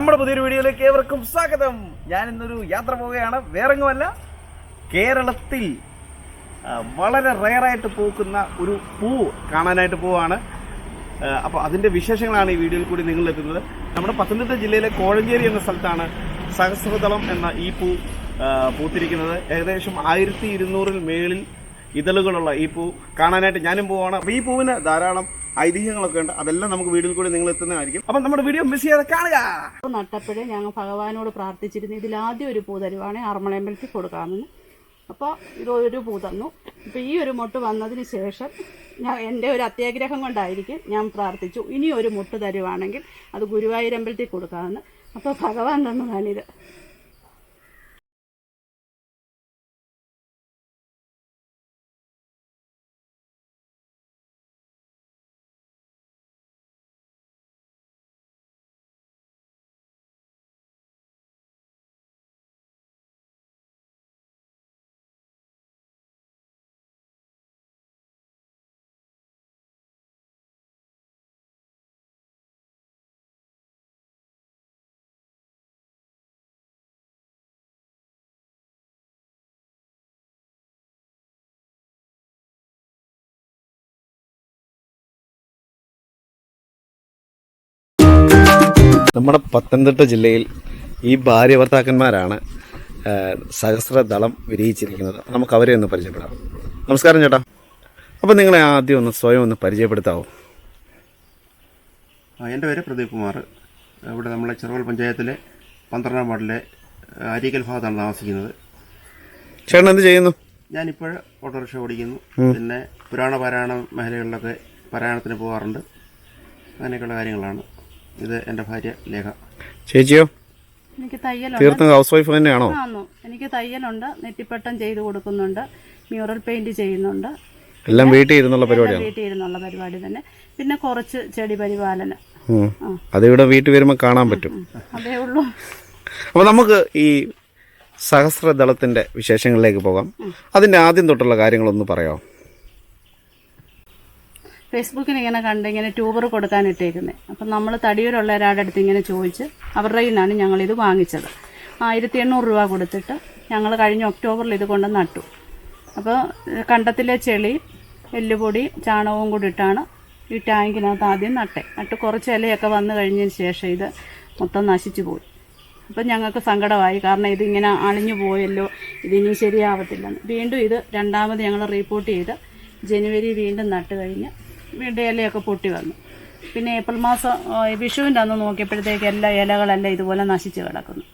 നമ്മുടെ പുതിയൊരു വീഡിയോയിലേക്ക് ഏവർക്കും സ്വാഗതം. ഞാൻ ഇന്നൊരു യാത്ര പോവുകയാണ്. വേറെങ്ങുമല്ല കേരളത്തിൽ വളരെ റയറായിട്ട് പൂക്കുന്ന ഒരു പൂ കാണാനായിട്ട് പോവാണ് അപ്പോൾ അതിന്റെ വിശേഷങ്ങളാണ് ഈ വീഡിയോയിൽ കൂടി നിങ്ങളിലെത്തുന്നത്. നമ്മുടെ പത്തനംതിട്ട ജില്ലയിലെ കോഴഞ്ചേരി എന്ന സ്ഥലത്താണ് സഹസ്രതളം എന്ന ഈ പൂ പൂത്തിരിക്കുന്നത്. ഏകദേശം ആയിരത്തി ഇരുന്നൂറിൽ മേളിൽ ഇതളുകളുള്ള ഈ പൂ കാണാനായിട്ട് ഞാനും പോവാണ് അപ്പോൾ ഈ പൂവിന് ധാരാളം ഐതിഹ്യങ്ങളൊക്കെ ഉണ്ട്. അതെല്ലാം നമുക്ക് വീഡിയോയിൽ കൂടി നിങ്ങൾ എത്തുന്നതായിരിക്കും. അപ്പം നമ്മുടെ വീഡിയോ മിസ് ചെയ്യാതെ കാണുക. നട്ടപ്പോഴേ ഞങ്ങൾ ഭഗവാനോട് പ്രാർത്ഥിച്ചിരുന്നു. ഇതിൽ ആദ്യം ഒരു പൂ തരുവാണെങ്കിൽ ആറന്മുളയമ്പലത്തിൽ കൊടുക്കാമെന്ന്. അപ്പോൾ ഇത് ഒരു പൂ തന്നു. ഇപ്പോൾ ഈ ഒരു മുട്ട് വന്നതിന് ശേഷം ഞാൻ എന്റെ ഒരു അത്യാഗ്രഹം കൊണ്ടായിരിക്കും ഞാൻ പ്രാർത്ഥിച്ചു. ഇനി ഒരു മുട്ട് തരുവാണെങ്കിൽ അത് ഗുരുവായൂരമ്പലത്തിൽ കൊടുക്കാമെന്ന്. അപ്പോൾ ഭഗവാൻ തന്നതാണിത് നമ്മുടെ പത്തനംതിട്ട ജില്ലയിൽ ഈ ഭാര്യ ഭർത്താക്കന്മാരാണ് സഹസ്രദളം വിരിയിച്ചിരിക്കുന്നത്. നമുക്ക് അവരെ ഒന്ന് പരിചയപ്പെടാം. നമസ്കാരം ചേട്ടാ. അപ്പോൾ നിങ്ങളെ ആദ്യം ഒന്ന് സ്വയം ഒന്ന് പരിചയപ്പെടുത്താവോ? ആ, എന്റെ പേര് പ്രദീപ് കുമാർ. ഇവിടെ നമ്മളെ ചെറുകൽ പഞ്ചായത്തിലെ പന്ത്രണ്ടാം വാർഡിലെ അരീക്കൽ ഭാഗത്താണ് താമസിക്കുന്നത്. ചേട്ടൻ എന്ത് ചെയ്യുന്നു? ഞാനിപ്പോൾ ഓട്ടോറിക്ഷ ഓടിക്കുന്നു. പിന്നെ പുരാണ പാരായണ മേഖലകളിലൊക്കെ പാരായണത്തിന് പോകാറുണ്ട്. അങ്ങനെയൊക്കെയുള്ള കാര്യങ്ങളാണ്. ഇത് എന്റെ ഭാര്യ ലേഖ. ചേച്ചിയോ? എനിക്ക് തയ്യലുണ്ട്. തീർത്തും ഹൗസ് വൈഫ് തന്നെയാണോ? ആന്നു. എനിക്ക് തയ്യലുണ്ട് നെറ്റിപ്പട്ടം ചെയ്ത് കൊടുക്കുന്നുണ്ട് മ്യൂറൽ പെയിന്റ് ചെയ്യുന്നുണ്ട്. എല്ലാം വീട്ടിൽ ഇരുന്നുള്ള പരിപാടിയാണ്? വീട്ടിൽ ഇരുന്നുള്ള പരിപാടി തന്നെ. പിന്നെ കുറച്ച് ചെടി പരിപാലനം. അത് അതിവിടെ വീട്ടിൽ വരുമ്പോൾ കാണാൻ പറ്റും. അതേ ഉള്ളൂ. അപ്പോൾ നമുക്ക് ഈ സഹസ്രദളത്തിന്റെ വിശേഷങ്ങളിലേക്ക് പോകാം. അതിന്റെ ആദ്യം തൊട്ടുള്ള കാര്യങ്ങളൊന്ന് പറയാമോ ഫേസ്ബുക്കിൽ ഇങ്ങനെ കണ്ട് ഇങ്ങനെ ട്യൂബർ കൊടുക്കാൻ ഇട്ടേക്കുന്നത് അപ്പം നമ്മൾ തടിയൂരുള്ള ഒരാളുടെ അടുത്ത് ഇങ്ങനെ ചോദിച്ച് അവരുടെ നിന്നാണ് ഞങ്ങളിത് വാങ്ങിച്ചത്. ആയിരത്തി എണ്ണൂറ് രൂപ കൊടുത്തിട്ട് ഞങ്ങൾ കഴിഞ്ഞ ഒക്ടോബറിൽ ഇത് കൊണ്ട് നട്ടു. അപ്പോൾ കണ്ടത്തിലെ ചെളി എല്ലുപൊടി ചാണകവും കൂടി ഇട്ടാണ് ഈ ടാങ്കിനകത്ത് ആദ്യം നട്ടേ. നട്ട് കുറച്ച് ഇലയൊക്കെ വന്നു കഴിഞ്ഞതിന് ശേഷം ഇത് മൊത്തം നശിച്ചു പോയി. അപ്പം ഞങ്ങൾക്ക് സങ്കടമായി. കാരണം ഇതിങ്ങനെ അളിഞ്ഞു പോയല്ലോ. ഇതിനി ശരിയാവത്തില്ലെന്ന്. വീണ്ടും ഇത് രണ്ടാമത് ഞങ്ങൾ റിപ്പോർട്ട് ചെയ്ത് ജനുവരി വീണ്ടും നട്ട് കഴിഞ്ഞ് വീണ്ടും ഇലയൊക്കെ പൊട്ടി വന്നു. പിന്നെ ഏപ്രിൽ മാസം വിഷുവിന്റെ അന്ന് നോക്കിയപ്പോഴത്തേക്ക് എല്ലാ ഇലകളെല്ലാം ഇതുപോലെ നശിച്ച് കിടക്കുന്നു.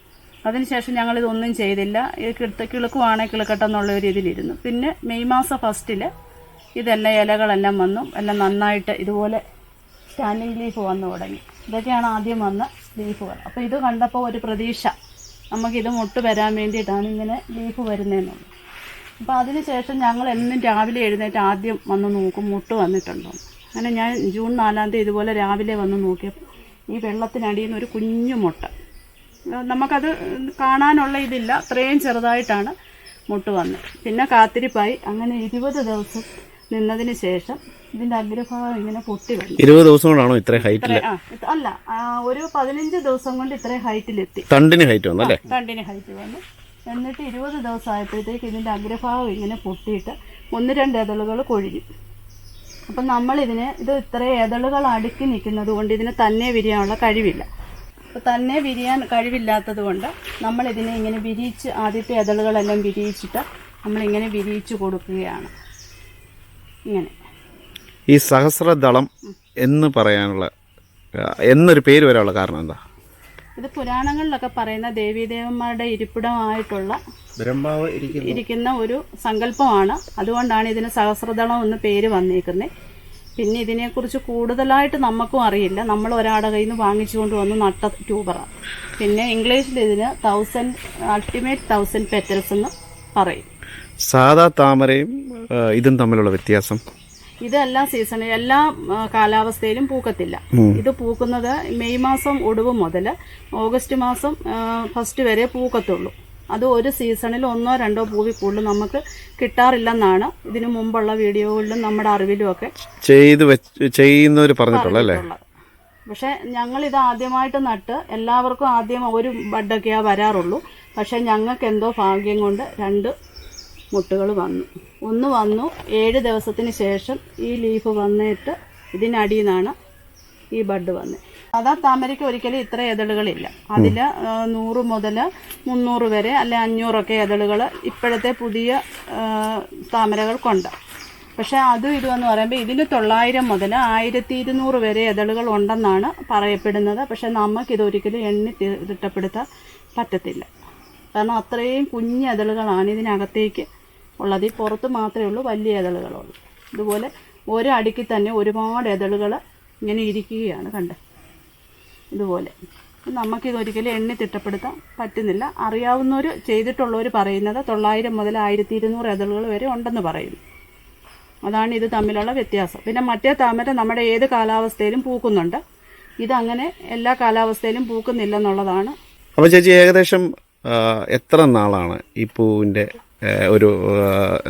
അതിനുശേഷം ഞങ്ങളിതൊന്നും ചെയ്തില്ല. ഇത് കിട്ട കിളുക്കുവാണെങ്കിൽ കിളുക്കട്ടെ എന്നുള്ള ഒരു ഇതിലിരുന്നു. പിന്നെ മെയ് മാസം ഫസ്റ്റിൽ ഇതെല്ലാം ഇലകളെല്ലാം വന്നു. എല്ലാം നന്നായിട്ട് ഇതുപോലെ സ്റ്റാൻഡിങ് ലീഫ് വന്നു തുടങ്ങി. ഇതൊക്കെയാണ് ആദ്യം വന്ന ലീഫുകൾ. അപ്പോൾ ഇത് കണ്ടപ്പോൾ ഒരു പ്രതീക്ഷ. നമുക്കിത് മുട്ട് വരാൻ വേണ്ടിയിട്ടാണ് ഇങ്ങനെ ലീഫ് വരുന്നതെന്നുള്ളത്. അപ്പോൾ അതിനുശേഷം ഞങ്ങൾ എന്നും രാവിലെ എഴുന്നേറ്റ് ആദ്യം വന്ന് നോക്കും മുട്ട് വന്നിട്ടുണ്ടോ. അങ്ങനെ ഞാൻ ജൂൺ നാലാം തീയതി ഇതുപോലെ രാവിലെ വന്ന് നോക്കിയപ്പോൾ ഈ വെള്ളത്തിനടിയിൽ നിന്ന് ഒരു കുഞ്ഞു മുട്ട. നമുക്കത് കാണാനുള്ള ഇതില്ല അത്രയും ചെറുതായിട്ടാണ് മുട്ട് വന്നത്. പിന്നെ കാത്തിരിപ്പായി. അങ്ങനെ ഇരുപത് ദിവസം നിന്നതിന് ശേഷം ഇതിന്റെ അഗ്രഭാഗം ഇങ്ങനെ പൊട്ടി വന്നു. ഇരുപത് ദിവസം കൊണ്ടാണോ ഇത്രയും ഹൈറ്റിൽ ഇത്ര- ആ, അല്ല ഒരു പതിനഞ്ച് ദിവസം കൊണ്ട് ഇത്രയും ഹൈറ്റിലെത്തി തണ്ടിന് ഹൈറ്റ് വന്നല്ലേ തണ്ടിന് ഹൈറ്റ് വന്നു. എന്നിട്ട് ഇരുപത് ദിവസം ആയപ്പോഴത്തേക്ക് ഇതിന്റെ അഗ്രഭാവം ഇങ്ങനെ പൊട്ടിയിട്ട് ഒന്ന് രണ്ട് ഇതളുകൾ കൊഴിഞ്ഞു. അപ്പം നമ്മളിതിന് ഇത് ഇത്രയും ഇതളുകൾ അടുക്കി നിൽക്കുന്നത് കൊണ്ട് ഇതിന് തന്നെ വിരിയാനുള്ള കഴിവില്ല. അപ്പോൾ തന്നെ വിരിയാൻ കഴിവില്ലാത്തത് കൊണ്ട് നമ്മളിതിനെ ഇങ്ങനെ വിരിയിച്ച് ആദ്യത്തെ ഇതളുകളെല്ലാം വിരിയിച്ചിട്ട് നമ്മളിങ്ങനെ വിരിയിച്ച് കൊടുക്കുകയാണ്. ഇങ്ങനെ. ഈ സഹസ്രദളം എന്ന് പറയാനുള്ള എന്നൊരു പേര് വരാനുള്ള കാരണം എന്താ? ഇത് പുരാണങ്ങളിലൊക്കെ പറയുന്ന ദേവീദേവന്മാരുടെ ഇരിപ്പിടമായിട്ടുള്ള ബ്രഹ്മാവ് ഇരിക്കുന്നു. ഇരിക്കുന്ന ഒരു സങ്കല്പമാണ്. അതുകൊണ്ടാണ് ഇതിന് സഹസ്രദളം എന്ന് പേര് വന്നേക്കുന്നത് പിന്നെ ഇതിനെക്കുറിച്ച് കൂടുതലായിട്ട് നമുക്കും അറിയില്ല. നമ്മൾ ഒരാളുടെ കയ്യിൽ നിന്ന് വാങ്ങിച്ചുകൊണ്ട് വന്ന് നട്ട ട്യൂബറാണ്. പിന്നെ ഇംഗ്ലീഷിൽ ഇതിന് തൗസൻഡ് അൾട്ടിമേറ്റ് തൗസൻഡ് പെറ്റൽസ് എന്ന് പറയും. സാധാ താമരയും ഇതും തമ്മിലുള്ള വ്യത്യാസം. ഇതെല്ലാ സീസണിലും എല്ലാ കാലാവസ്ഥയിലും പൂക്കത്തില്ല. ഇത് പൂക്കുന്നത് മെയ് മാസം ഒടുവ് മുതൽ ഓഗസ്റ്റ് മാസം ഫസ്റ്റ് വരെ പൂക്കത്തുള്ളൂ. അത് ഒരു സീസണിൽ ഒന്നോ രണ്ടോ പൂവി കൂടുതൽ നമുക്ക് കിട്ടാറില്ലെന്നാണ് ഇതിനു മുമ്പുള്ള വീഡിയോകളിലും നമ്മുടെ അറിവിലും ഒക്കെ ചെയ്തു ചെയ്യുന്നവർ പറഞ്ഞിട്ടുള്ള പക്ഷെ ഞങ്ങൾ ഇത് ആദ്യമായിട്ട് നട്ട് എല്ലാവർക്കും ആദ്യം ഒരു ബഡൊക്കെയാ വരാറുള്ളൂ. പക്ഷെ ഞങ്ങൾക്ക് എന്തോ ഭാഗ്യം കൊണ്ട് രണ്ട് മുട്ടുകൾ വന്നു. ഒന്ന് വന്നു. ഏഴ് ദിവസത്തിന് ശേഷം ഈ ലീഫ് വന്നിട്ട് ഇതിനടിയിൽ നിന്നാണ് ഈ ബഡ് വന്നത് സാധാ താമരയ്ക്ക് ഒരിക്കലും ഇത്ര എതളുകളില്ല. അതിൽ നൂറ് മുതൽ മുന്നൂറ് വരെ അല്ലെ അഞ്ഞൂറൊക്കെ എതളുകൾ ഇപ്പോഴത്തെ പുതിയ താമരകൾക്കുണ്ട് പക്ഷേ അതും ഇതുമെന്ന് പറയുമ്പോൾ ഇതിന് തൊള്ളായിരം മുതൽ ആയിരത്തി ഇരുന്നൂറ് വരെ എതളുകൾ ഉണ്ടെന്നാണ് പറയപ്പെടുന്നത്. പക്ഷേ നമുക്കിത് ഒരിക്കലും എണ്ണി തിട്ടപ്പെടുത്താൻ പറ്റത്തില്ല. കാരണം അത്രയും കുഞ്ഞ് എതളുകളാണ് ഇതിനകത്തേക്ക് ഉള്ളത്. ഈ പുറത്ത് മാത്രമേ ഉള്ളൂ വലിയ ഇതളുകളുള്ളൂ. ഇതുപോലെ ഒരു ഒരടിക്ക് തന്നെ ഒരുപാട് ഇതളുകൾ ഇങ്ങനെ ഇരിക്കുകയാണ് കണ്ട്. ഇതുപോലെ. നമുക്കിത് ഒരിക്കലും എണ്ണി തിട്ടപ്പെടുത്താൻ പറ്റുന്നില്ല. അറിയാവുന്നവർ ചെയ്തിട്ടുള്ളവർ പറയുന്നത് തൊള്ളായിരം മുതൽ ആയിരത്തി ഇരുന്നൂറ് ഇതളുകൾ വരെ ഉണ്ടെന്ന് പറയുന്നു. അതാണ് ഇത് തമ്മിലുള്ള വ്യത്യാസം. പിന്നെ മറ്റേ താമര നമ്മുടെ ഏത് കാലാവസ്ഥയിലും പൂക്കുന്നുണ്ട്. ഇതങ്ങനെ എല്ലാ കാലാവസ്ഥയിലും പൂക്കുന്നില്ലെന്നുള്ളതാണ്. അപ്പോൾ ചേച്ചി ഏകദേശം എത്ര നാളാണ് ഈ പൂവിന്റെ ഒരു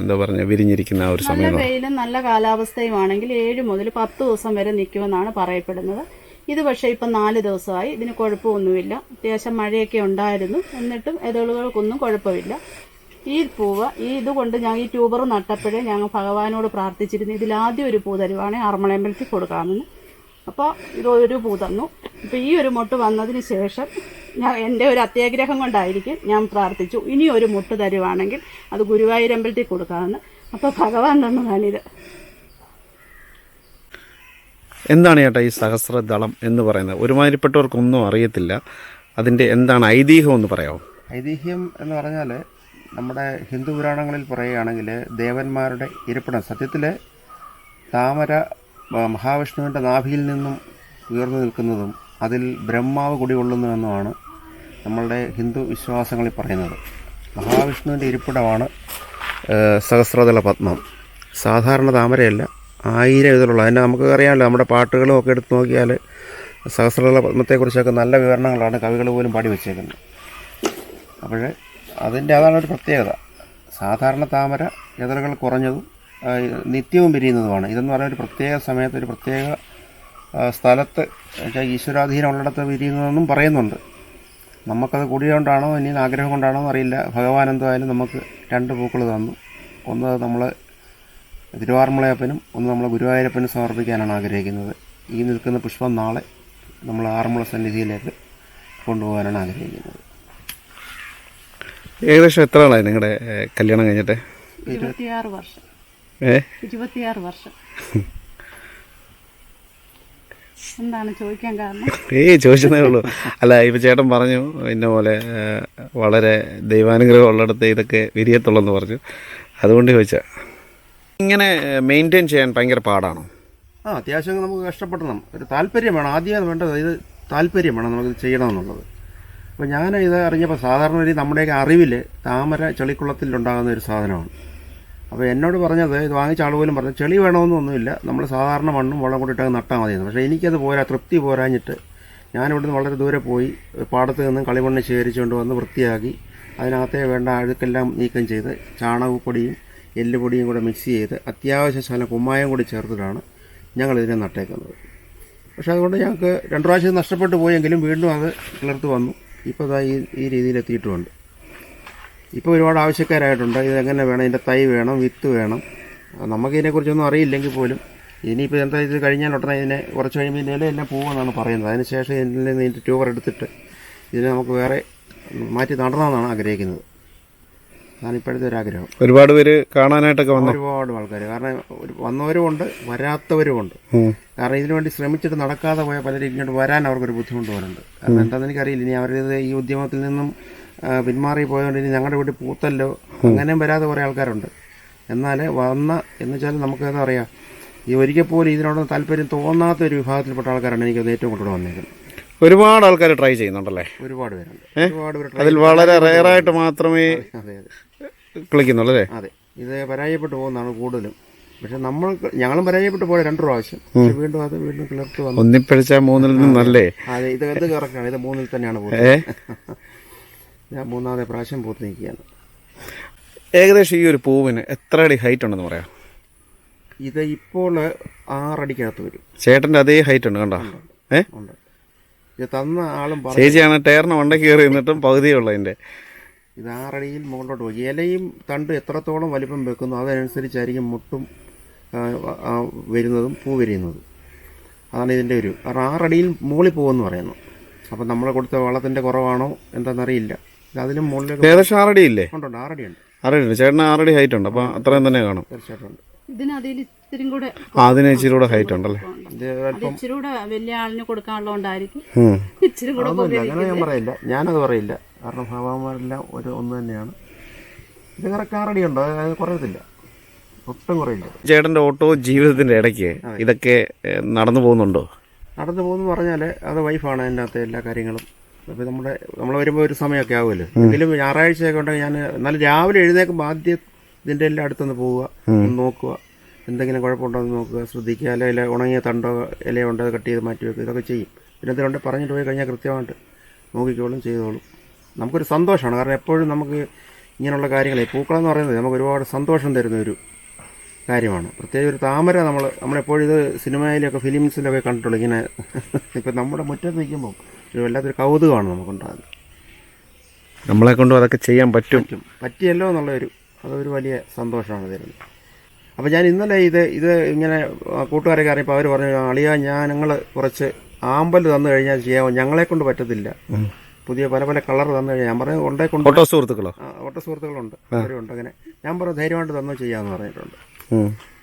എന്താ പറഞ്ഞ വിരിഞ്ഞിരിക്കുന്ന ഒരു നല്ല സമയം വെയിലും നല്ല കാലാവസ്ഥയുമാണെങ്കിൽ ഏഴ് മുതൽ പത്ത് ദിവസം വരെ നിൽക്കുമെന്നാണ് പറയപ്പെടുന്നത്. ഇത് പക്ഷേ ഇപ്പം നാല് ദിവസമായി. ഇതിന് കുഴപ്പമൊന്നുമില്ല. അത്യാവശ്യം മഴയൊക്കെ ഉണ്ടായിരുന്നു. എന്നിട്ടും എതളുകൾക്കൊന്നും കുഴപ്പമില്ല. ഈ പൂവ് ഈ ഇതുകൊണ്ട് ഞാൻ ഈ ട്യൂബർ നട്ടപ്പോഴേ ഞങ്ങൾ ഭഗവാനോട് പ്രാർത്ഥിച്ചിരുന്നു. ഇതിലാദ്യം ഒരു പൂ തരുവാണെങ്കിൽ അർമ്മളയമ്പലത്തിൽ കൊടുക്കാമെന്ന്. അപ്പോൾ ഇത് ഒരു പൂ തന്നു. അപ്പോൾ ഈ ഒരു മൊട്ട് വന്നതിന് ശേഷം ഞാൻ എന്റെ ഒരു അത്യാഗ്രഹം കൊണ്ടായിരിക്കും ഞാൻ പ്രാർത്ഥിച്ചു. ഇനി ഒരു മുട്ട് തരുവാണെങ്കിൽ അത് ഗുരുവായൂരമ്പലത്തിൽ കൊടുക്കാമെന്ന്. അപ്പോൾ ഭഗവാൻ തന്നതാണിത് എന്താണ് ചേട്ടാ ഈ സഹസ്രദളം എന്ന് പറയുന്നത്? ഒരുമാതിരിപ്പെട്ടവർക്കൊന്നും അറിയത്തില്ല. അതിന്റെ എന്താണ് ഐതിഹ്യം എന്ന് പറയാമോ ഐതിഹ്യം എന്ന് പറഞ്ഞാൽ നമ്മുടെ ഹിന്ദു പുരാണങ്ങളിൽ പറയുകയാണെങ്കിൽ ദേവന്മാരുടെ ഇരിപ്പിടം സത്യത്തിൽ താമര മഹാവിഷ്ണുവിന്റെ നാഭിയിൽ നിന്നും ഉയർന്നു നിൽക്കുന്നതും അതിൽ ബ്രഹ്മാവ് കുടികൊള്ളുന്നുവെന്നുമാണ് നമ്മളുടെ ഹിന്ദു വിശ്വാസങ്ങളിൽ പറയുന്നത്. മഹാവിഷ്ണുവിന്റെ ഇരിപ്പിടമാണ് സഹസ്രതല പത്മം. സാധാരണ താമരയല്ല ആയിരം ഇതിലുള്ള അതിന്റെ നമുക്ക് അറിയാമല്ലോ നമ്മുടെ പാട്ടുകളും ഒക്കെ എടുത്ത് നോക്കിയാൽ സഹസ്രതല പത്മത്തെക്കുറിച്ചൊക്കെ നല്ല വിവരണങ്ങളാണ് കവികൾ പോലും പാടി വെച്ചേക്കുന്നത്. അപ്പോൾ അതിന്റെ അതാണ് ഒരു പ്രത്യേകത. സാധാരണ താമര ഇതളുകൾ കുറഞ്ഞതും നിത്യവും വിരിയുന്നതുമാണ്. ഇതെന്ന് പറയുന്ന ഒരു പ്രത്യേക സമയത്ത് ഒരു പ്രത്യേക സ്ഥലത്ത് ഈശ്വരാധീനം ഉള്ളിടത്ത് വിരിയുന്നതെന്നും പറയുന്നുണ്ട്. നമുക്കത് കൂടിയതുകൊണ്ടാണോ ഇനി ആഗ്രഹം കൊണ്ടാണോ അറിയില്ല ഭഗവാൻ എന്തായാലും നമുക്ക് രണ്ട് പൂക്കൾ തന്നു. ഒന്ന് നമ്മൾ തിരുവാർമുളയപ്പനും ഒന്ന് നമ്മൾ ഗുരുവായൂരപ്പനും സമർപ്പിക്കാനാണ് ആഗ്രഹിക്കുന്നത്. ഈ നിൽക്കുന്ന പുഷ്പം നാളെ നമ്മൾ ആറന്മുള സന്നിധിയിലേക്ക് കൊണ്ടുപോകാനാണ് ആഗ്രഹിക്കുന്നത്. ഏകദേശം എത്ര ആളായി നിങ്ങളുടെ കല്യാണം കഴിഞ്ഞിട്ട്? ഇരുപത്തിയാറ് വർഷം. ഏ? ഇരുപത്തിയാറ് വർഷം. എന്താണ് ചോദിക്കാൻ കാരണം? ഏയ് ചോദിച്ചതേ ഉള്ളൂ. അല്ല ഇപ്പം ചേട്ടൻ പറഞ്ഞു ഇന്ന പോലെ വളരെ ദൈവാനുഗ്രഹം ഉള്ളിടത്ത് ഇതൊക്കെ വിരിയത്തുള്ളെന്ന് പറഞ്ഞു. അതുകൊണ്ട് ചോദിച്ചാ. ഇങ്ങനെ മെയിന്റെയിൻ ചെയ്യാൻ ഭയങ്കര പാടാണോ? ആ അത്യാവശ്യം നമുക്ക് കഷ്ടപ്പെടണം. ഒരു താല്പര്യം വേണം. ആദ്യം വേണ്ടത് ഇത് താല്പര്യം വേണം നമുക്ക് ചെയ്യണമെന്നുള്ളത്. അപ്പോൾ ഞാൻ ഇത് അറിഞ്ഞപ്പോൾ സാധാരണ ഒരു നമ്മുടെയൊക്കെ അറിവിൽ താമര ചെളിക്കുളത്തിലുണ്ടാകുന്ന ഒരു സാധനമാണ്. അപ്പോൾ എന്നോട് പറഞ്ഞത് ഇത് വാങ്ങിച്ച ആൾ പോലും പറഞ്ഞു ചെളി വേണമെന്നൊന്നുമില്ല. നമ്മൾ സാധാരണ മണ്ണും വെള്ളം കൂടി ഇട്ടങ്ങ് നട്ടാൽ മതിയെന്ന്. പക്ഷേ എനിക്കത് പോരാ തൃപ്തി പോരാഞ്ഞിട്ട് ഞാനിവിടുന്ന് വളരെ ദൂരെ പോയി പാടത്ത് നിന്നും കളിമണ്ണ് ശേഖരിച്ചുകൊണ്ട് വന്ന് വൃത്തിയാക്കി അതിനകത്തെ വേണ്ട അഴുക്കെല്ലാം നീക്കം ചെയ്ത് ചാണകപ്പൊടിയും എല്ലുപൊടിയും കൂടെ മിക്സ് ചെയ്ത് അത്യാവശ്യ സ്ഥലം കുമ്മായം കൂടി ചേർത്തിട്ടാണ് ഞങ്ങൾ ഇതിനെ നട്ടേക്കുന്നത്. പക്ഷേ അതുകൊണ്ട് ഞങ്ങൾക്ക് രണ്ടു പ്രാവശ്യം നഷ്ടപ്പെട്ടു പോയെങ്കിലും വീണ്ടും അത് കിളർത്ത് വന്നു. ഇപ്പോൾ ഈ ഈ രീതിയിൽ എത്തിയിട്ടുമുണ്ട് ഇപ്പോൾ ഒരുപാട് ആവശ്യക്കാരായിട്ടുണ്ട്. ഇതെങ്ങനെ വേണം? ഇതിന്റെ തൈ വേണം വിത്ത് വേണം. നമുക്കിതിനെക്കുറിച്ചൊന്നും അറിയില്ലെങ്കിൽ പോലും ഇനിയിപ്പോൾ എന്താ ഇത് കഴിഞ്ഞാൽ ഉടനെ ഇതിനെ കുറച്ച് കഴിയുമ്പോൾ ഇതിന്റെ എല്ലാം പോകുമെന്നാണ് പറയുന്നത്. അതിന് ശേഷം ഇതിൽ നിന്ന് ഇതിന്റെ ട്യൂബർ എടുത്തിട്ട് ഇതിനെ നമുക്ക് വേറെ മാറ്റി നടണമെന്നാണ് ആഗ്രഹിക്കുന്നത്. അതാണ് ഇപ്പോഴത്തെ ഒരു ആഗ്രഹം. ഒരുപാട് പേര് കാണാനായിട്ടൊക്കെ വന്നു? ഒരുപാട് ആൾക്കാർ കാരണം വന്നവരുമുണ്ട് വരാത്തവരുമുണ്ട്. കാരണം ഇതിനു വേണ്ടി ശ്രമിച്ചിട്ട് നടക്കാതെ പോയ പലരും ഇങ്ങോട്ട് വരാൻ അവർക്കൊരു ബുദ്ധിമുട്ട് വരുന്നുണ്ട് കാരണം എന്താണെന്ന് എനിക്കറിയില്ല. ഇനി അവരിത് ഈ ഉദ്യമത്തിൽ നിന്നും പിന്മാറി പോയതുകൊണ്ട് ഇനി ഞങ്ങളുടെ വീട്ടിൽ പൂത്തല്ലോ അങ്ങനെയും വരാതെ കുറേ ആൾക്കാരുണ്ട്. എന്നാൽ വന്ന എന്ന് വെച്ചാൽ നമുക്ക് എന്താ പറയുക ഈ ഒരിക്കൽ പോലും ഇതിനോട് താല്പര്യം തോന്നാത്ത ഒരു വിഭാഗത്തിൽപ്പെട്ട ആൾക്കാരാണ് എനിക്കത് ഏറ്റവും കൂടുതൽ വന്നേക്കുന്നത്. ഒരുപാട് ആൾക്കാർ ട്രൈ ചെയ്യുന്നുണ്ടല്ലേ? ഒരുപാട് പേരുണ്ട്. ഒരുപാട് പേര് അതിൽ വളരെ റെയറായിട്ട് മാത്രമേ അതെ അതെ കളിക്കുന്നുള്ളൂ അല്ലേ അതെ. ഇത് പരാജയപ്പെട്ടു പോകുന്നതാണ് കൂടുതലും. പക്ഷെ നമ്മൾ ഞങ്ങളും പരാജയപ്പെട്ടു പോയ രണ്ടു പ്രാവശ്യം. പക്ഷെ വീണ്ടും അത് വീണ്ടും കിളർത്ത് വന്നു. ഒന്നിപ്പഴിച്ചാൽ മൂന്നിൽ നിന്നല്ലേ അതെ ഇത് എന്ത് കറക്റ്റാണ്? ഇത് മൂന്നിൽ തന്നെയാണ് പോകുന്നത്. ഞാൻ മൂന്നാമത്തെ പ്രാവശ്യം പൂത്ത് നിൽക്കുകയാണ് ഏകദേശം ഈ ഒരു പൂവിന് എത്ര അടി ഹൈറ്റ് ഉണ്ടെന്ന് പറയാം? ഇത് ഇപ്പോൾ ആറടിക്കകത്ത് വരും. ചേട്ടന്റെ അതേ ഹൈറ്റ് ഉണ്ട് കണ്ടോ? ഏ? ഉണ്ട്. ഇത് തന്ന ആളും ചേച്ചിയാണ് ടയറിന് മണ്ട കയറി നിന്നിട്ടും പകുതിയുള്ള അതിന്റെ ഇത് ആറടിയിൽ മുകളിലോട്ട് പോയി. ഇലയും തണ്ട് എത്രത്തോളം വലിപ്പം വെക്കുന്നു അതനുസരിച്ചായിരിക്കും മുട്ടും വരുന്നതും പൂ വിരിയുന്നതും. അതാണ് ഇതിന്റെ ഒരു കാരണം ആറടിയിൽ മുകളിൽ പോകുമെന്ന് പറയുന്നു. അപ്പം നമ്മൾ കൊടുത്ത വളത്തിന്റെ കുറവാണോ എന്താണെന്നറിയില്ല മുകളിലേക്ക് ഏകദേശം ആറടി ഇല്ലേ? ഉണ്ടുണ്ട് ആറടി ഉണ്ട് ആറടി ഉണ്ട് ചേട്ടന് ആറടി ഹൈറ്റ് ഉണ്ട്. അപ്പൊ അത്രയും തന്നെ കാണും. തീർച്ചയായിട്ടും ഉണ്ട്. ഇതിന് അതിൽ ഇത്തിരി കൂടെ ആ അതിന് ഇച്ചിരി കൂടെ ഹൈറ്റ് ഉണ്ടല്ലേ ഇത് അത് ഇച്ചിരി കൂടെ വലിയ ആളിന് കൊടുക്കാനുള്ളതുകൊണ്ടായിരിക്കും ഉം. ഇച്ചിരി കൂടെ അതൊന്നുമില്ല അങ്ങനെ ഞാൻ പറയില്ല. ഞാനത് പറയില്ല. കാരണം ഭാവന്മാരെല്ലാം ഒരു ഒന്ന് തന്നെയാണ്. ഇത് കറക്റ്റ് ആറടി ഉണ്ട് അത് കുറയത്തില്ല. ഒട്ടും കുറയില്ല. ചേട്ടന്റെ ഓട്ടോ ജീവിതത്തിന്റെ ഇടയ്ക്ക് ഇതൊക്കെ നടന്നു പോകുന്നുണ്ടോ? നടന്നു പോകുന്നു പറഞ്ഞാൽ അത് വൈഫാണ് അതിന്റെ അകത്തെ എല്ലാ കാര്യങ്ങളും. അപ്പോൾ നമ്മുടെ നമ്മൾ വരുമ്പോൾ ഒരു സമയമൊക്കെ ആവുമല്ലോ. എങ്കിലും ഞായറാഴ്ചയൊക്കെ ഉണ്ടെങ്കിൽ ഞാൻ എന്നാലും രാവിലെ എഴുന്നേക്കുമ്പോൾ ആദ്യം ഇതിന്റെ എല്ലാം അടുത്തൊന്ന് പോവുക നോക്കുക. എന്തെങ്കിലും കുഴപ്പമുണ്ടോ എന്ന് നോക്കുക ശ്രദ്ധിക്കുക. അല്ല ഇല ഉണങ്ങിയ തണ്ടോ ഇലയുണ്ടോ അത് കട്ട് ചെയ്ത് മാറ്റി വെക്കുക. ഇതൊക്കെ ചെയ്യും. പിന്നെ എന്തെങ്കിലും പറഞ്ഞിട്ട് പോയി കഴിഞ്ഞാൽ കൃത്യമായിട്ട് നോക്കിക്കോളും ചെയ്തോളും. നമുക്കൊരു സന്തോഷമാണ്. കാരണം എപ്പോഴും നമുക്ക് ഇങ്ങനെയുള്ള കാര്യങ്ങളെ പൂക്കളെന്ന് പറയുന്നത് നമുക്ക് ഒരുപാട് സന്തോഷം തരുന്ന ഒരു കാര്യമാണ്. പ്രത്യേകിച്ച് ഒരു താമര നമ്മൾ നമ്മളെപ്പോഴും ഇത് സിനിമയിലൊക്കെ ഫിലിംസിലൊക്കെ കണ്ടിട്ടുള്ളൂ. ഇങ്ങനെ ഇപ്പം നമ്മുടെ മുറ്റത്ത് നിൽക്കുമ്പോൾ ഒരു വല്ലാത്തൊരു കൗതുകമാണ് നമുക്കുണ്ടാകുന്നത്. നമ്മളെ കൊണ്ടും അതൊക്കെ ചെയ്യാൻ പറ്റും. പറ്റും. പറ്റിയല്ലോ എന്നുള്ളൊരു അതൊരു വലിയ സന്തോഷമാണ് തരുന്നത് അപ്പോൾ ഞാൻ ഇന്നലെ ഇത് ഇത് ഇങ്ങനെ കൂട്ടുകാരൊക്കെ അറിയപ്പോൾ അവർ പറഞ്ഞു അളിയ ഞാൻ ഞങ്ങൾ കുറച്ച് ആമ്പൽ തന്നു കഴിഞ്ഞാൽ ചെയ്യാമോ? ഞങ്ങളെ കൊണ്ട് പറ്റത്തില്ല. പുതിയ പല പല കളർ തന്നു കഴിഞ്ഞാൽ. ഞാൻ പറഞ്ഞു കൊണ്ടേ കൊണ്ട് ഓട്ടോ സുഹൃത്തുക്കളോ? ഓട്ടോ സുഹൃത്തുക്കളുണ്ട്. അവരുണ്ട് അങ്ങനെ. ഞാൻ പറഞ്ഞു ധൈര്യമായിട്ട് തന്നു ചെയ്യാമെന്ന് പറഞ്ഞിട്ടുണ്ട്.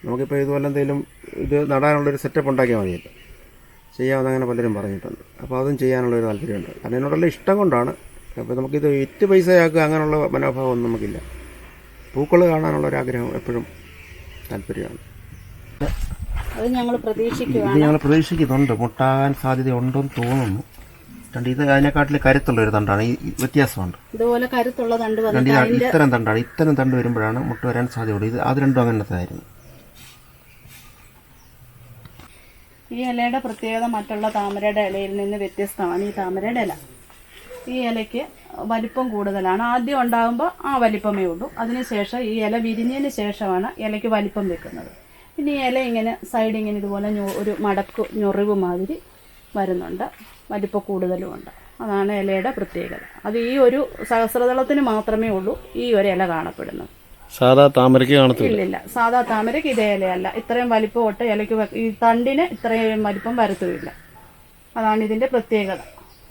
നമുക്കിപ്പോൾ ഇതുപോലെ എന്തെങ്കിലും ഇത് നടാനുള്ളൊരു സെറ്റപ്പ് ഉണ്ടാക്കിയാൽ മതിയല്ലോ ചെയ്യാമെന്ന് അങ്ങനെ പലരും പറഞ്ഞിട്ടുണ്ട്. അപ്പോൾ അതും ചെയ്യാനുള്ളൊരു താല്പര്യമുണ്ട്. കാരണം എന്നോടുള്ള ഇഷ്ടം കൊണ്ടാണ്. അപ്പോൾ നമുക്കിത് വിറ്റ് പൈസയാക്കുക അങ്ങനെയുള്ള മനോഭാവമൊന്നും നമുക്കില്ല. പൂക്കൾ കാണാനുള്ള ഒരു ആഗ്രഹം എപ്പോഴും താല്പര്യമാണ്. അത് ഞങ്ങൾ പ്രതീക്ഷിക്കുന്നുണ്ട്. മുട്ടാകാൻ സാധ്യതയുണ്ടെന്ന് തോന്നുന്നു. രണ്ട് ഇത് അതിനെക്കാട്ടിൽ കരുത്തുള്ള ഒരു തണ്ടാണ്. ഈ വ്യത്യാസമുണ്ട്. ഇതുപോലെ കരുത്തുള്ള തണ്ട് വന്നിട്ട് അതിന്റെ ഇത്തരം തണ്ടാണ്. ഇത്തരം തണ്ട് വരുമ്പോഴാണ് മുട്ട വരാൻ സാധ്യതയുള്ളൂ. ഇത് അത് രണ്ടും അങ്ങനത്തായിരുന്നു ഈ ഇലയുടെ പ്രത്യേകത മറ്റുള്ള താമരയുടെ ഇലയിൽ നിന്ന് വ്യത്യസ്തമാണ് ഈ താമരയുടെ ഇല. ഈ ഇലയ്ക്ക് വലിപ്പം കൂടുതലാണ്. ആദ്യം ഉണ്ടാകുമ്പോൾ ആ വലിപ്പമേ ഉള്ളൂ. അതിനുശേഷം ഈ ഇല വിരിഞ്ഞതിന് ശേഷമാണ് ഇലയ്ക്ക് വലിപ്പം വെക്കുന്നത്. പിന്നെ ഈ ഇല ഇങ്ങനെ സൈഡ് ഇങ്ങനെ ഇതുപോലെ ഞൊ- ഒരു മടക്ക് ഞൊറിവ് മാതിരി വരുന്നുണ്ട്. വലിപ്പം കൂടുതലുമുണ്ട് അതാണ് ഇലയുടെ പ്രത്യേകത. അത് ഈ ഒരു സഹസ്രദളത്തിന് മാത്രമേ ഉള്ളൂ ഈ ഒരു ഇല കാണപ്പെടുന്നത്. സാധാ താമരയ്ക്ക് കാണത്തില്ല? ഇല്ലില്ല സാധാ താമരയ്ക്ക് ഇതേ ഇലയല്ല. ഇത്രയും വലിപ്പം ഒട്ട് ഇലയ്ക്ക് ഈ തണ്ടിന് ഇത്രയും വലിപ്പം വരത്തുമില്ല. അതാണ് ഇതിന്റെ പ്രത്യേകത.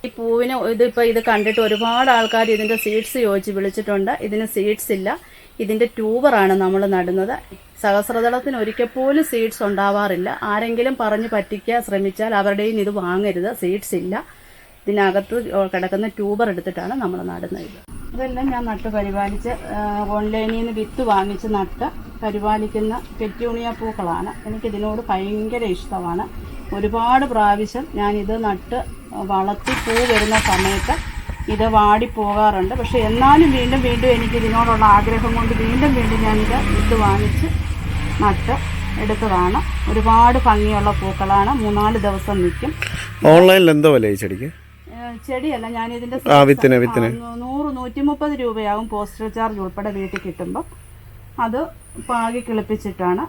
ഈ പൂവിന് ഇതിപ്പോൾ ഇത് കണ്ടിട്ട് ഒരുപാട് ആൾക്കാർ ഇതിന്റെ സീഡ്സ് ചോദിച്ച് വിളിച്ചിട്ടുണ്ട്. ഇതിന് സീഡ്സ് ഇല്ല. ഇതിന്റെ ട്യൂബറാണ് നമ്മൾ നടുന്നത്. സഹസ്രദളത്തിന് ഒരിക്കൽ പോലും സീഡ്സ് ഉണ്ടാവാറില്ല. ആരെങ്കിലും പറഞ്ഞ് പറ്റിക്കാൻ ശ്രമിച്ചാൽ അവരുടെയും ഇത് വാങ്ങരുത്. സീഡ്സ് ഇല്ല. ഇതിനകത്ത് കിടക്കുന്ന ട്യൂബർ എടുത്തിട്ടാണ് നമ്മൾ നടുന്നത്. ഇത് ഇതെല്ലാം ഞാൻ നട്ട് പരിപാലിച്ച് ഓൺലൈനിൽ നിന്ന് വിത്ത് വാങ്ങിച്ച് നട്ട് പരിപാലിക്കുന്ന പെറ്റൂണിയ പൂക്കളാണ്. എനിക്കിതിനോട് ഭയങ്കര ഇഷ്ടമാണ്. ഒരുപാട് പ്രാവശ്യം ഞാനിത് നട്ട് വളർത്തി പൂ വരുന്ന സമയത്ത് ഇത് വാടിപ്പോകാറുണ്ട് പക്ഷെ എന്നാലും വീണ്ടും വീണ്ടും എനിക്ക് ഇതിനോടുള്ള ആഗ്രഹം കൊണ്ട് വീണ്ടും വീണ്ടും ഞാനിത് വിത്ത് വാങ്ങിച്ച് നട്ട് എടുത്തതാണ്. ഒരുപാട് ഭംഗിയുള്ള പൂക്കളാണ്. മൂന്നാൽ ദിവസം നിൽക്കും. ഓൺലൈനിൽ എന്താ വില ഈ ചെടിക്ക്? ചെടിയല്ല ഞാൻ ഇതിന്റെ ആ വിത്തിന് വിത്തിന്. നൂറ് നൂറ്റി മുപ്പത് രൂപയാവും പോസ്റ്റൽ ചാർജ് ഉൾപ്പെടെ വീട്ടിൽ കിട്ടുമ്പോൾ അത് പാകി കിളിപ്പിച്ചിട്ടാണ്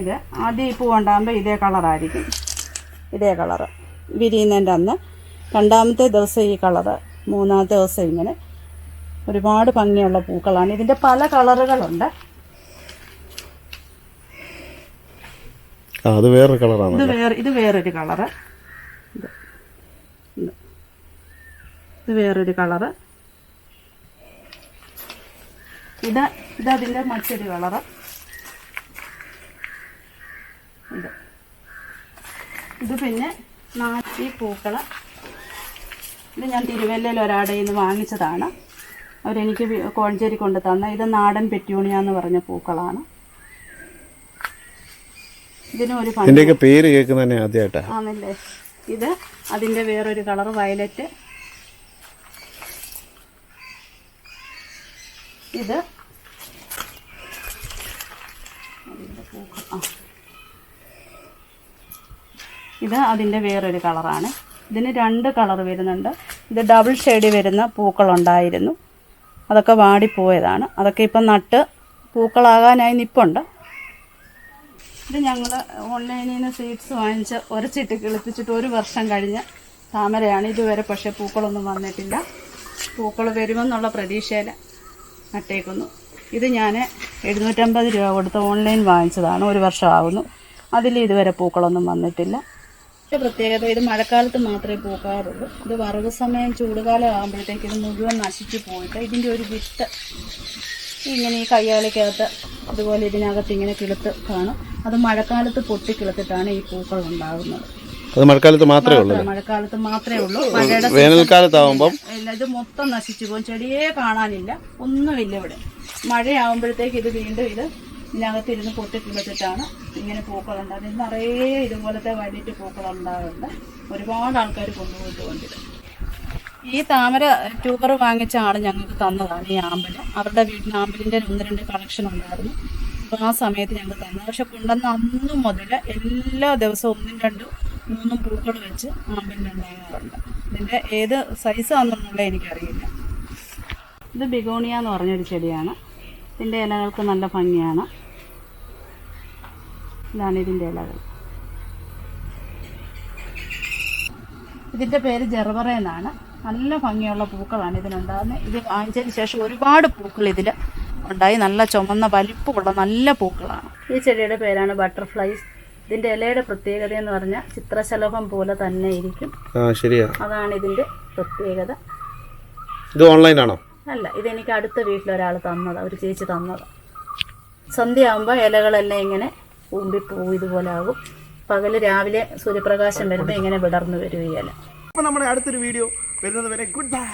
ഇത്. ആദ്യം ഈ പൂ ഉണ്ടാകുമ്പോൾ ഇതേ കളറായിരിക്കും. ഇതേ കളറ്. വിരിയുന്നതിന്റെ അന്ന് രണ്ടാമത്തെ ദിവസം ഈ കളറ് മൂന്നാമത്തെ ദിവസം ഇങ്ങനെ. ഒരുപാട് ഭംഗിയുള്ള പൂക്കളാണ്. ഇതിന്റെ പല കളറുകളുണ്ട്. അത് വേറൊരു കളറാണ് ഇത് വേറെ ഇത് വേറൊരു കളറ്. ഇത്. വേറൊരു കളറ്. ഇത് ഇതതിന്റെ മറ്റൊരു കളറ്. ഇത്. ഇത് പിന്നെ നാട്ടി പൂക്കൾ ഇത് ഞാൻ തിരുവല്ലയിൽ ഒരാടെ നിന്ന് വാങ്ങിച്ചതാണ്. അവരെനിക്ക് കോഴഞ്ചേരി കൊണ്ട് തന്ന ഇത് നാടൻ പെറ്റ്യൂണിയ എന്ന് പറഞ്ഞ പൂക്കളാണ്. ഇതിനും ഒരു പേര് കേൾക്കുന്ന തന്നെ ആണല്ലേ? ഇത് അതിന്റെ വേറൊരു കളർ വയലറ്റ്. ഇത്. ഇത് അതിന്റെ വേറൊരു കളറാണ്. ഇതിന് രണ്ട് കളർ വരുന്നുണ്ട്. ഇത് ഡബിൾ ഷെയ്ഡ് വരുന്ന പൂക്കളുണ്ടായിരുന്നു. അതൊക്കെ വാടിപ്പോയതാണ്. അതൊക്കെ ഇപ്പം നട്ട് പൂക്കളാകാനായി നിപ്പുണ്ട്. ഇത് ഞങ്ങൾ ഓൺലൈനിൽ നിന്ന് സീഡ്സ് വാങ്ങിച്ച് ഉരച്ചിട്ട് കിളിപ്പിച്ചിട്ട് ഒരു വർഷം കഴിഞ്ഞ് താമരയാണ്. ഇതുവരെ പക്ഷേ പൂക്കളൊന്നും വന്നിട്ടില്ല. പൂക്കൾ വരുമെന്നുള്ള പ്രതീക്ഷയിൽ നട്ടേക്കുന്നു. ഇത് ഞാൻ എഴുന്നൂറ്റമ്പത് രൂപ കൊടുത്ത് ഓൺലൈൻ വാങ്ങിച്ചതാണ്. ഒരു വർഷമാകുന്നു അതിൽ ഇതുവരെ പൂക്കളൊന്നും വന്നിട്ടില്ല. പ്രത്യേകത ഇത് മഴക്കാലത്ത് മാത്രമേ പൂക്കാറുള്ളൂ. ഇത് വറവ് സമയം ചൂടുകാലം ആകുമ്പോഴത്തേക്ക് ഇത് മുഴുവൻ നശിച്ചു പോയിട്ട് ഇതിന്റെ ഒരു വിത്ത് ഇങ്ങനെ ഈ കയ്യാളിക്കകത്ത് അതുപോലെ ഇതിനകത്ത് ഇങ്ങനെ കിളുത്ത് കാണും. അത് മഴക്കാലത്ത് പൊട്ടിക്കിളത്തിട്ടാണ് ഈ പൂക്കൾ ഉണ്ടാകുന്നത്. അത് മഴക്കാലത്ത് മാത്രമേ ഉള്ളൂ മഴക്കാലത്ത് മാത്രമേ ഉള്ളൂ. മഴയുടെ വേനൽക്കാലത്താവുമ്പം ഇത് മൊത്തം നശിച്ചു പോകും. ചെടിയെ കാണാനില്ല. ഒന്നുമില്ല ഇവിടെ. മഴയാവുമ്പോഴത്തേക്ക് ഇത് വീണ്ടും ഇത് ഇതിനകത്തിരുന്ന് പൊട്ടിക്കിളത്തിട്ടാണ് ഇങ്ങനെ പൂക്കളുണ്ടാകുന്നത് ഇത് നിറയെ ഇതുപോലത്തെ വലിയ പൂക്കൾ ഉണ്ടാകുന്നുണ്ട് ഒരുപാട് ആൾക്കാർ കൊണ്ടുപോയിട്ട് കൊണ്ടിരുന്നു ഈ താമര ട്യൂബർ വാങ്ങിച്ച ആൾ ഞങ്ങൾക്ക് തന്നതാണ് ഈ ആമ്പൽ അവരുടെ വീട്ടിൽ ആമ്പലിന്റെ ഒന്ന് രണ്ട് കളക്ഷൻ ഉണ്ടായിരുന്നു. അപ്പോൾ ആ സമയത്ത് ഞങ്ങൾ തന്നു. പക്ഷെ കൊണ്ടുവന്ന അന്ന് മുതൽ എല്ലാ ദിവസവും ഒന്നും രണ്ടും മൂന്നും പൂക്കൾ വെച്ച് ആമ്പലിനുണ്ടാകാറുണ്ട് ഇതിന്റെ ഏത് സൈസാണെന്നുള്ള എനിക്കറിയില്ല. ഇത് ബിഗോണിയ എന്ന് പറഞ്ഞൊരു ചെടിയാണ്. ഇതിന്റെ ഇലകൾക്ക് നല്ല ഭംഗിയാണ്. ഇതാണ് ഇതിന്റെ ഇലകൾ. ഇതിന്റെ പേര് ജെർവറ എന്നാണ്. നല്ല ഭംഗിയുള്ള പൂക്കളാണ് ഇതിനുണ്ടാകുന്നത്. ഇത് വാങ്ങിച്ചതിന് ശേഷം ഒരുപാട് പൂക്കൾ ഇതിൽ ഉണ്ടായി. നല്ല ചുമന്ന വലിപ്പമുള്ള നല്ല പൂക്കളാണ്. ഈ ചെടിയുടെ പേരാണ് ബട്ടർഫ്ലൈസ്. ഇതിന്റെ ഇലയുടെ പ്രത്യേകത എന്ന് പറഞ്ഞാൽ ചിത്രശലഭം പോലെ തന്നെ ഇരിക്കും. ശരിയാ. അതാണ് ഇതിന്റെ പ്രത്യേകത. ഇത് ഓൺലൈൻ ആണോ അല്ല ഇതെനിക്ക് അടുത്ത വീട്ടിലൊരാൾ തന്നത് ഒരു ചേച്ചി തന്നത്. സന്ധ്യയാകുമ്പോൾ ഇലകളെല്ലാം ഇങ്ങനെ ഊമ്പിപ്പൂ ഇതുപോലെ ആകും പകൽ രാവിലെ സൂര്യപ്രകാശം വരുമ്പോൾ ഇങ്ങനെ വിടർന്നു വരും ഈ ഇല. അപ്പോൾ നമ്മുടെ അടുത്തൊരു വീഡിയോ വരുന്നത് വരെ ഗുഡ് ബൈ.